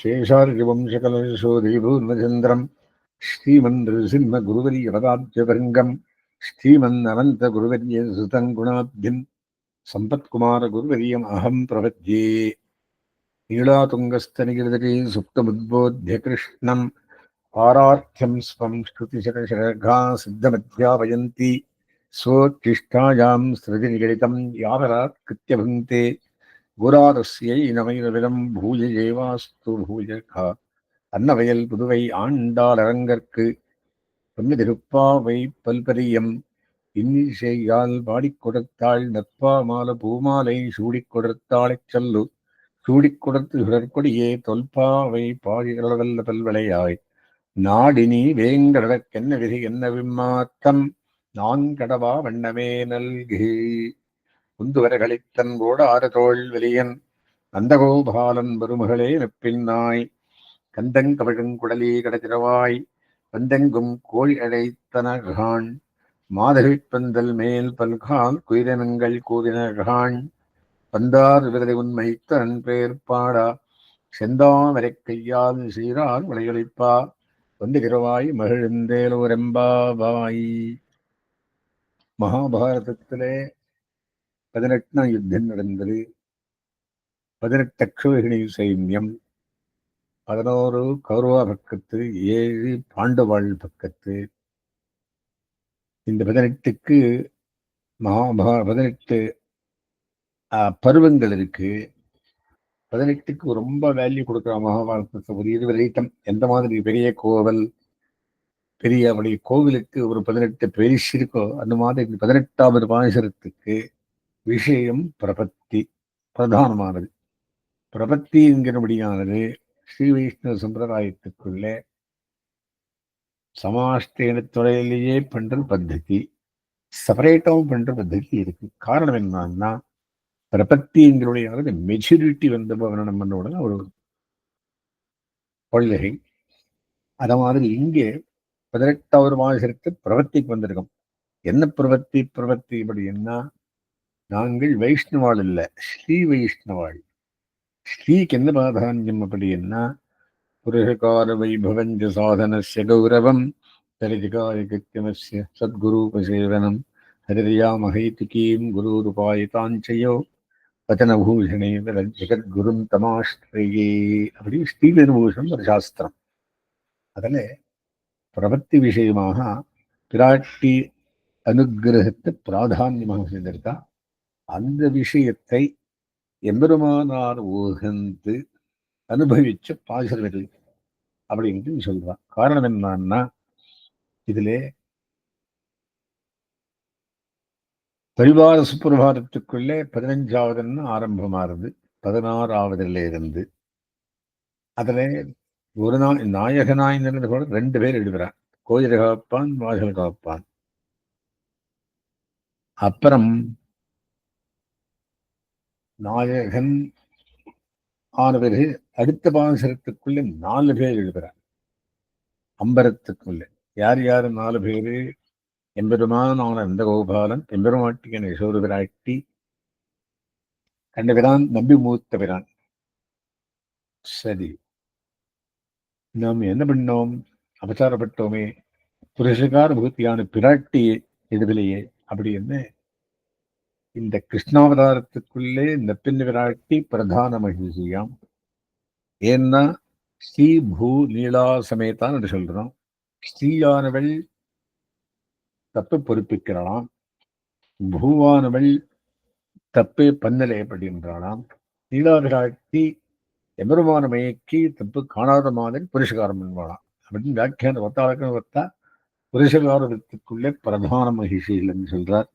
शेषार्यवंशकलशोदीभूर्णचन्द्रम् श्रीमन्नृसिंहगुरुवर्यपदाब्जभृङ्गम् श्रीमन्ननन्तगुरुवर्य सुतम् गुणाब्धिम् सम्पत्कुमारगुरुवर्यम् अहम् प्रपद्ये नीलातुङ्गस्तनिगिरितटे सुप्तमुद्बोध्य कृष्णम् पारार्थ्यम् स्वम् श्रुतिशरशरघा सिद्धमध्यापयन्ति स्वोच्छिष्टायाम् सृजनिगलितम् यावरात् कृत्य भुङ्क्ते குராரஸ்யை நமைரவிடம் பூஜ ஜேவாஸ்து பூஜகா அன்னவயல் புதுவை ஆண்டாள் அரங்கற்கு பொன்னிதிருப்பாவை பல்பரியம். இன்னிசையால் பாடிக் கொடுத்தாள் நற்பா மால பூமாலை சூடிக் கொடுத்தாளைச் சொல்லு. சூடிக் கொடுத்து சுடற்கொடியே தொல்பாவை பாடிகளவல்ல பல்வளையாய் நாடினி வேங்கடக்கென்ன விதி என்ன விம்மாத்தம் நான் கடவா வண்ணமே நல்கே. குந்துவரகளித்தன் ஓட ஆரதோள் வெளியன் நந்தகோபாலன் மருமகளே நெப்பின்னாய் கந்தங்கவிழுங்குடலி கடத்திரவாய் வந்தெங்கும் கோழி அழைத்தனகான். மாதவிப்பந்தல் மேல் பல்கால் குயிரனங்கள் கூறினகான் வந்தார் விரதை உண்மைத்த பேர் பாடா செந்தாமரை கையால் சீரால் விளையொழிப்பா. வந்துகிறவாய் மகிழ்ந்தேலோரெம்பாவாய் மகாபாரதத்திலே பதினெட்டாம் யுத்தம் நடந்தது. பதினெட்டு அக்ஷோகிணி சைன்யம். பதினோரு கௌரவா பக்கத்து ஏழு பாண்டவாள் பக்கத்து. இந்த பதினெட்டுக்கு மகாபா பதினெட்டு பருவங்கள் இருக்கு. பதினெட்டுக்கு ரொம்ப வேல்யூ கொடுக்குற மகாபாரதத்தை ஒரு இருபது ஐட்டம் எந்த மாதிரி பெரிய கோவல்? பெரிய அப்படி கோவிலுக்கு ஒரு பதினெட்டு பெரிசு இருக்கோ அந்த மாதிரி பதினெட்டாவது பாசரத்துக்கு விஷயம் பிரபத்தி. பிரதானமானது. பிரபத்தி என்கிறபடியானது ஸ்ரீ வைஷ்ணவ சம்பிரதாயத்துக்குள்ளே சமாஷ்டேன துறையிலேயே பண்ற பத்ததி செப்பரேட்டாகவும் பண்ற பத்ததி இருக்கு. காரணம் என்னன்னா பிரபத்திங்கிறபடியானது மெச்சூரிட்டி வந்த பவனம் பண்ணோட ஒரு கொள்கை. அத மாதிரி இங்கே பதினெட்டாவது மாதத்து பிரபத்திக்கு வந்திருக்கோம். என்ன பிரபத்தி பிரபத்தி இப்படி என்ன? நாங்கள் வைஷ்ணவாள் இல்லை ஸ்ரீ வைஷ்ணவாள். ஸ்ரீக்கு எந்த பிராதானியம் அப்படின்னா புருஷகார வைபவஞ்ச சாதனஸ்ய கௌரவம் தரிதிகாய கிருத்தியமஸ்ய சத்குரூபசேவனம். ஹரியா மகைத்துகீம் குருருபாயதாஞ்சயோ வச்சனபூஷணே ஜெகத்குரும் தமாஸ்திரையே அப்படி ஸ்ரீவிரபூஷணம் ஒரு சாஸ்திரம் அதில் பிரபத்தி விஷயமாக பிராட்டி அனுகிரகத்தை பிராதான்யமாக செய்திருக்கா? அந்த விஷயத்தை எம்பெருமானார் உகந்து அனுபவிச்ச பாசர்கள் அப்படின்னு சொல்றான் காரணம் என்னன்னா இதிலே பரிவார சுப்பிரபாதத்துக்குள்ளே பதினஞ்சாவதுன்னு ஆரம்பமாகுது பதினாறாவதுல இருந்து அதுல ஒரு நாள் நாயகனாய் கூட ரெண்டு பேர் எழுதுகிறான் கோயில் காப்பான் வாசல் காப்பான் அப்புறம் நாயகன் ஆன பிறகு அடுத்த பாசரத்துக்குள்ளே நாலு பேர் எழுதுறார் அம்பரத்துக்குள்ள. யார் யார் நாலு பேரு? எம்பெருமான் ஆன இந்த கோபாலன் எம்பெருமாட்டியன் யசோரு பிராட்டி கண்டபிரான் நம்பி மூத்த பிரான் சரி. நாம் என்ன பண்ணோம்? அபச்சாரப்பட்டோமே புருஷகார பூர்த்தியான பிராட்டி இடுதலையே அப்படி என்ன? இந்த கிருஷ்ணாவதாரத்துக்குள்ளே இந்த பெண் விராட்டி பிரதான மகிழ்ச்சியாம். ஏன்னா ஸ்ரீ பூ நீலா சமேதான் என்று சொல்றோம். ஸ்ரீயானவள் தப்பு பொறுப்பிக்கிறாளாம். பூவானவள் தப்பே பன்னலை அப்படின்றாளாம். நீலா விராட்டி எபெருமான மயக்கி தப்பு காணாத மாதிரி புருஷகாரம் என்பாளாம். அப்படின்னு வியாக்கியான ஒத்தாளக்குன்னு ஒத்தா புருஷகாரத்துக்குள்ளே பிரதான மகிழ்ச்சிகள்னு சொல்றார்.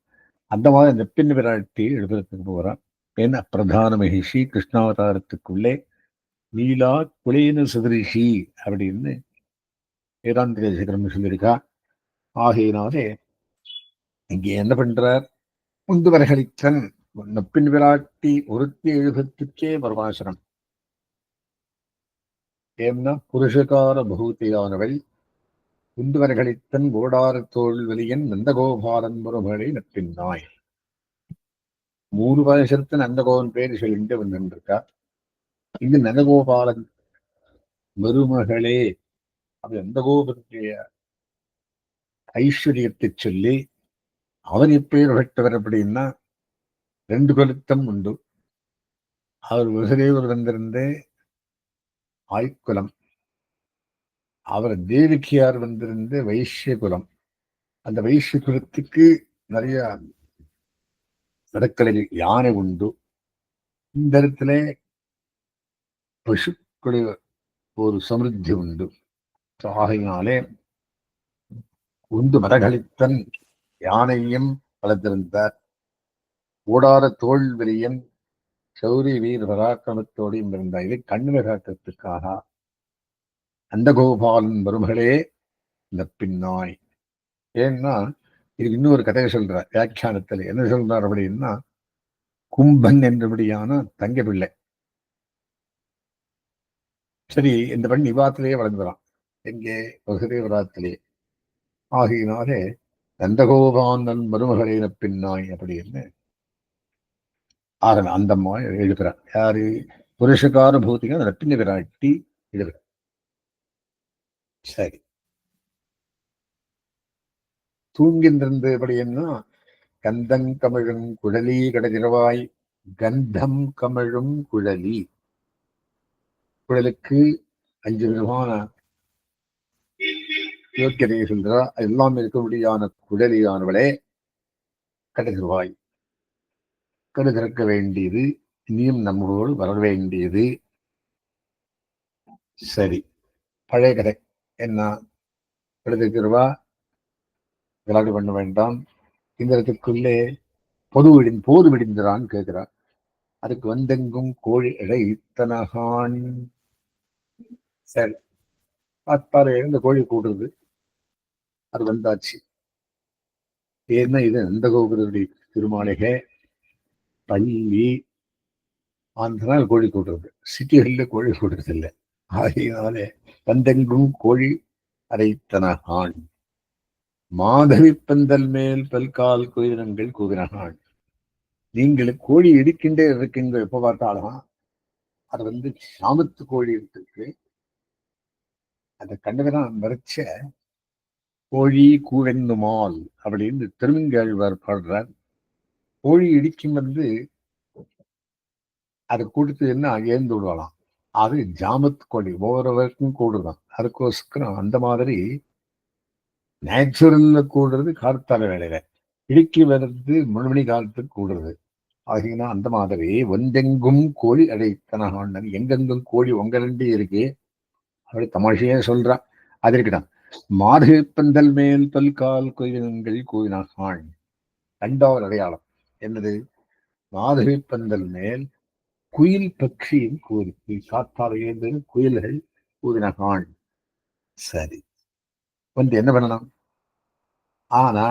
அந்த மாதிரி நெப்பின் விராட்டி எழுதுறதுக்கு போகிறான் ஏன்னா பிரதான மகிஷி கிருஷ்ணாவதாரத்துக்குள்ளே நீலா குலேன சுதரிஷி அப்படின்னு வேதாந்திர சேகரம் சொல்லியிருக்கா. ஆகையினாலே இங்கே என்ன பண்றார்? முந்துவரகளித்தன் நப்பின் விராட்டி ஒருத்தி எழுபத்துக்கே பரமாசனம் ஏம்னா புருஷகார பகூதியானவள் குந்துவர்களித்தன் ஓடார தோல் வெளியன் நந்தகோபாலன் முருகனை நப்பின் நாய் மூணு வருஷத்து நந்தகோபன் பேர் சொல்லிட்டு வந்துருக்கா இங்கு நந்தகோபாலன் மருமகளே அது நந்தகோபனுடைய ஐஸ்வர்யத்தை சொல்லி அவர் எப்பேர் பெற்றவர் அப்படின்னா ரெண்டு கருத்தம் உண்டு. அவர் விசதேவர் வந்திருந்தே ஆய்க்குலம் அவர் தேவிக்கியார் வந்திருந்த வைசிய குலம் அந்த வைசிய குலத்துக்கு நிறைய வடக்கலையில் யானை உண்டு. இந்த இடத்துல பசுக்களுடைய ஒரு சமிருத்தி உண்டு. ஆகையினாலே உண்டு மரகளித்தன் யானையும் வளர்த்திருந்தார். ஓடாத தோல் வெளியன் சௌரி வீர் பராக்கிரமத்தோடையும் இருந்தார். இதை கண்ணு காட்டத்துக்காக அந்த கோபாலன் மருமகளே இந்த பின்னாய். ஏன்னா இது இன்னொரு கதையை சொல்றார் வியாக்கியானத்தில். என்ன சொல்றார் அப்படின்னா கும்பன் என்றபடியான தங்க பிள்ளை சரி இந்த பெண் நிவாத்திலேயே வளர்ந்துறான். எங்கே? வசுதேவராத்திலே ஆகியனாலே நந்தகோபாந்தன் மருமகளின பின்னாய் அப்படின்னு ஆகல. அந்த அம்மா யாரு? புருஷகார பூத்திக பின்ன விராட்டி எழுதுகிறார் சரி. தூங்கின்றிருந்தபடின்னா கந்தம் கமிழும் குழலி கடதிரவாய் கந்தம் கமிழும் குழலி. குழலுக்கு அஞ்சு விதமான யோக்கியதையை சொல்கிறார் எல்லாம் இருக்கக்கூடியான குழலியானவளே கடதிரவாய். கடு திறக்க வேண்டியது இனியும் நம்மளோடு வர வேண்டியது. சரி பழைய கதை. என்ன? கடுதிருக்கிறவா விளையாடு பண்ண வேண்டாம். இந்த இடத்துக்குள்ளே பொது விடி போது விடிந்ததான்னு கேட்கிறார். அதுக்கு வந்தெங்கும் கோழி இழைத்தனகான் சரி. பார்த்தாரு இந்த கோழி கூடுறது அது வந்தாச்சு. ஏன்னா இது நந்தகோபுரனுடைய திருமாளிகை. பள்ளி. அந்த நாள் கோழி கூட்டுறது சிட்டிகளில் கோழி கூட்டுறது இல்லை ஆகையினாலே பந்தெங்கும் கோழி அரைத்தனகான். மாதவி பந்தல் மேல் பல்கால் குயிரங்கள் கூவினகான் நீங்கள் கோழி இடிக்கின்றே இருக்கின்ற எப்ப பார்த்தாலும். அது வந்து சாமத்து கோழி இருக்கு. அந்த கண்டவதான் மறைச்ச கோழி கூவென்னுமால் அப்படின்னு திருமங்கேழ்வார் பாடுறார். கோழி இடிக்கும் வந்து அதை கொடுத்து என்ன ஏந்து விடுவாளாம்? அது ஜாமத் கோழி ஒவ்வொருவருக்கும் கூடுதான். அதுக்கோசரம் அந்த மாதிரி நேச்சுரல்ல கூடுறது கார்த்தால வேலையில. இடுக்கி வர்றது முழுமணி மணி காலத்துக்கு கூடுறது. ஆகினா அந்த மாதிரி ஒன்றெங்கும் கோழி அடைத்தனாக எங்கெங்கும் கோழி உங்க ரெண்டு இருக்கு. அப்படி தமாஷையே சொல்றா. அது இருக்குதான். மார்கு பந்தல் மேல் தொல்கால் கோயில்கள் கூவினான். ரெண்டாவது அடையாளம். என்னது? மாதவி பந்தல் மேல் குயில் பட்சியும் கூறி காத்தால் எழுந்து குயில்கள் கூவினான் சரி. வந்து என்ன பண்ணணும் ஆனா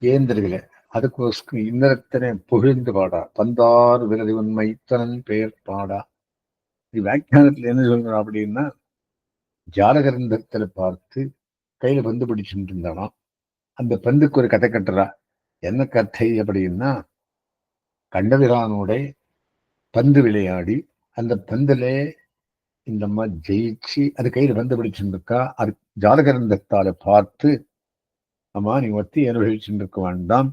ஏந்திரர்களே அதுக்கோஸ்க்கு இன்னரத்தனை புகழ்ந்து பாடா. பந்தார் விரதி உண்மை தனன் பெயர் பாடா. இது வியாக்கியானத்துல என்ன சொல்றோம் அப்படின்னா ஜாலகரந்தத்துல பார்த்து கையில பந்து பிடிச்சுட்டு இருந்தானா அந்த பந்துக்கு ஒரு கதை கட்டுறா. என்ன கதை அப்படின்னா கண்டவிரானோட பந்து விளையாடி அந்த பந்துல இந்த அம்மா ஜெயிச்சு அது கையில் பந்து பிடிச்சிருந்துருக்கா? அது ஜாலகரந்தத்தால பார்த்து அம்மா நீ ஒத்தி அனுபவிச்சுருக்க வேண்டாம்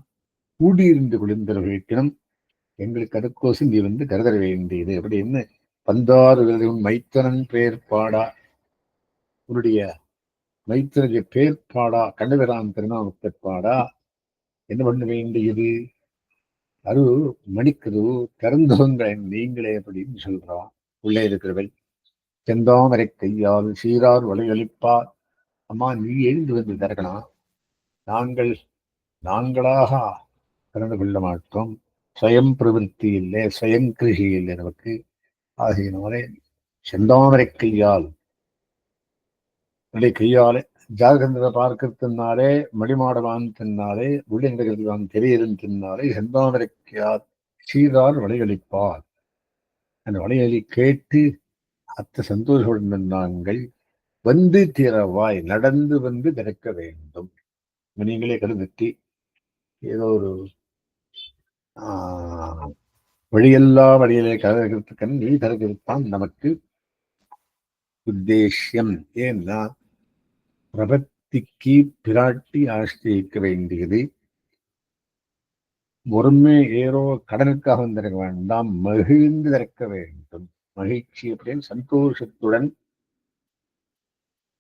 கூடியிருந்து குளிர்ந்தவர்களுக்கிடம் எங்களுக்கு அதுக்கோசி நீ வந்து கருதர வேண்டியது. அப்படின்னு பந்தாறு விரதம் மைத்தனன் பெயர் பாடா. உன்னுடைய மைத்தனுடைய பேர் பாடா. கண்டவரான் திருநாமத்தை பாடா. என்ன பண்ண வேண்டியது? அது மணிக்குது திறந்தவங்களை நீங்களே அப்படின்னு சொல்றான். உள்ளே இருக்கிறவள் செந்தாமரை கையால் சீரார் வலையளிப்பார். அம்மா நீ எழுந்து வந்து திறக்கலாம் நாங்கள் நாங்களாக திறந்து கொள்ள மாட்டோம். சுயம் பிரவருத்தி இல்லை சுயம் கிருஷி இல்லை நமக்கு. ஆகையினாலே செந்தாமரை கையால் என்னுடைய கையாலே ஜாகந்திர பார்க்கறதுனாலே மடிமாடவான் தின்னாலே உள்ளே நடக்கிறதுவான் தெரியலன்னு தின்னாலே செந்தாமரை கையால் சீரார் அந்த வலையலி கேட்டு அத்த சந்தோஷத்துடன் நாங்கள் வந்து திறவாய் நடந்து வந்து திறக்க வேண்டும். நீங்களே கருதட்டி ஏதோ ஒரு ஆஹ் வழியிலே கருதுகிறதுக்கன் நீ கருதுத்தான் நமக்கு உத்தேசியம். ஏன்னா பிரபத்திக்கு பிராட்டி ஆசிரியிக்க வேண்டியது ஒருமே ஏறோ கடனுக்காக வந்திருக்க வேண்டாம் மகிழ்ந்து திறக்க வேண்டும். மகிழ்ச்சி அப்படின்னு சந்தோஷத்துடன்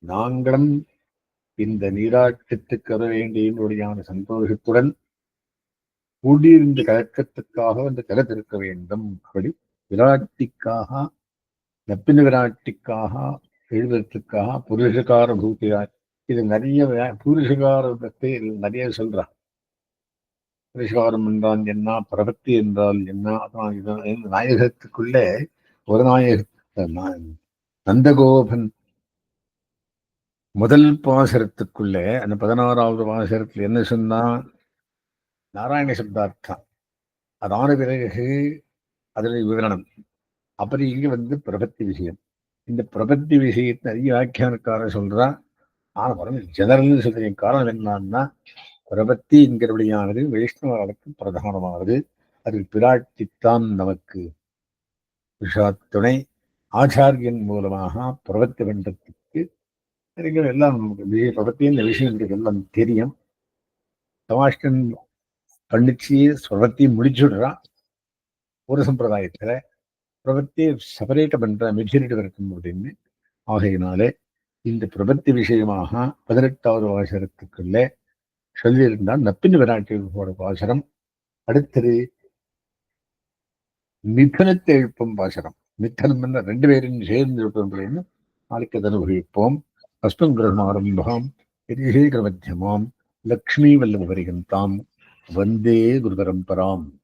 நாங்களும் இந்த நீராட்டத்துக்கு வர வேண்டிய சந்தோஷத்துடன் கூடியிருந்த கலக்கத்துக்காக வந்து கலத்திருக்க வேண்டும். அப்படி விராட்டிக்காக நப்பின விராட்டிக்காக எழுதுறதுக்காக புருஷகார பூத்தியாக இது நிறைய வே- நிறைய சொல்றான் பூரிசுகாரம் என்றால் என்ன பிரபத்தி என்றால் என்ன அதான் இது இந்த நாயகத்துக்குள்ளே ஒரு நாயக நந்தகோபன். முதல் பாசரத்துக்குள்ளே அந்த பதினாறாவது பாசரத்தில் என்ன சொன்னா நாராயண சப்தார்த்தம். அதான பிறகு அதில் விவரணம். அப்புறம் இங்கே வந்து பிரபத்தி விஷயம். இந்த பிரபத்தி விஷயத்தை அதிக வியாக்கியானக்காரர் சொல்றா ஆனால் வரும். ஜெனரல்னு சொல்றதுக்கு காரணம் என்னன்னா பிரபத்தி என்கிறபடியானது வைஷ்ணவர்களுக்கு பிரதானமானது. அதில் பிராட்டித்தான் நமக்கு விஷாத் துணை ஆச்சாரியன் மூலமாக பிரபத்தி பண்றதுக்கு நீங்கள் எல்லாம் நமக்கு பிரபத்தி இந்த விஷயங்களுக்கு எல்லாம் தெரியும். தமாஷ்டன் பண்ணிச்சு பிரபத்தி முடிச்சுடுறான் ஒரு சம்பிரதாயத்துல பிரபத்தியை செப்பரேட் பண்ற மெச்சூரிட்டி இருக்கும் அப்படின்னு. ஆகையினாலே இந்த பிரபத்தி விஷயமாக பதினெட்டாவது வாசகத்துக்குள்ளே சொல்லியிருந்தால் நப்பின் விராட்டியோட வாசனம் அடுத்தது மிதனத்தை எழுப்பும் வாசனம் மித்தனம் என்ற ரெண்டு பேரும் சேர்ந்து எழுப்பும் நாளைக்கு அனுபவிப்போம். அஸ்மன் கிரகமாரம்பாம் மத்தியமாம் லக்ஷ்மி வல்லபரிகந்தாம் வந்தே குருபரம்பராம்.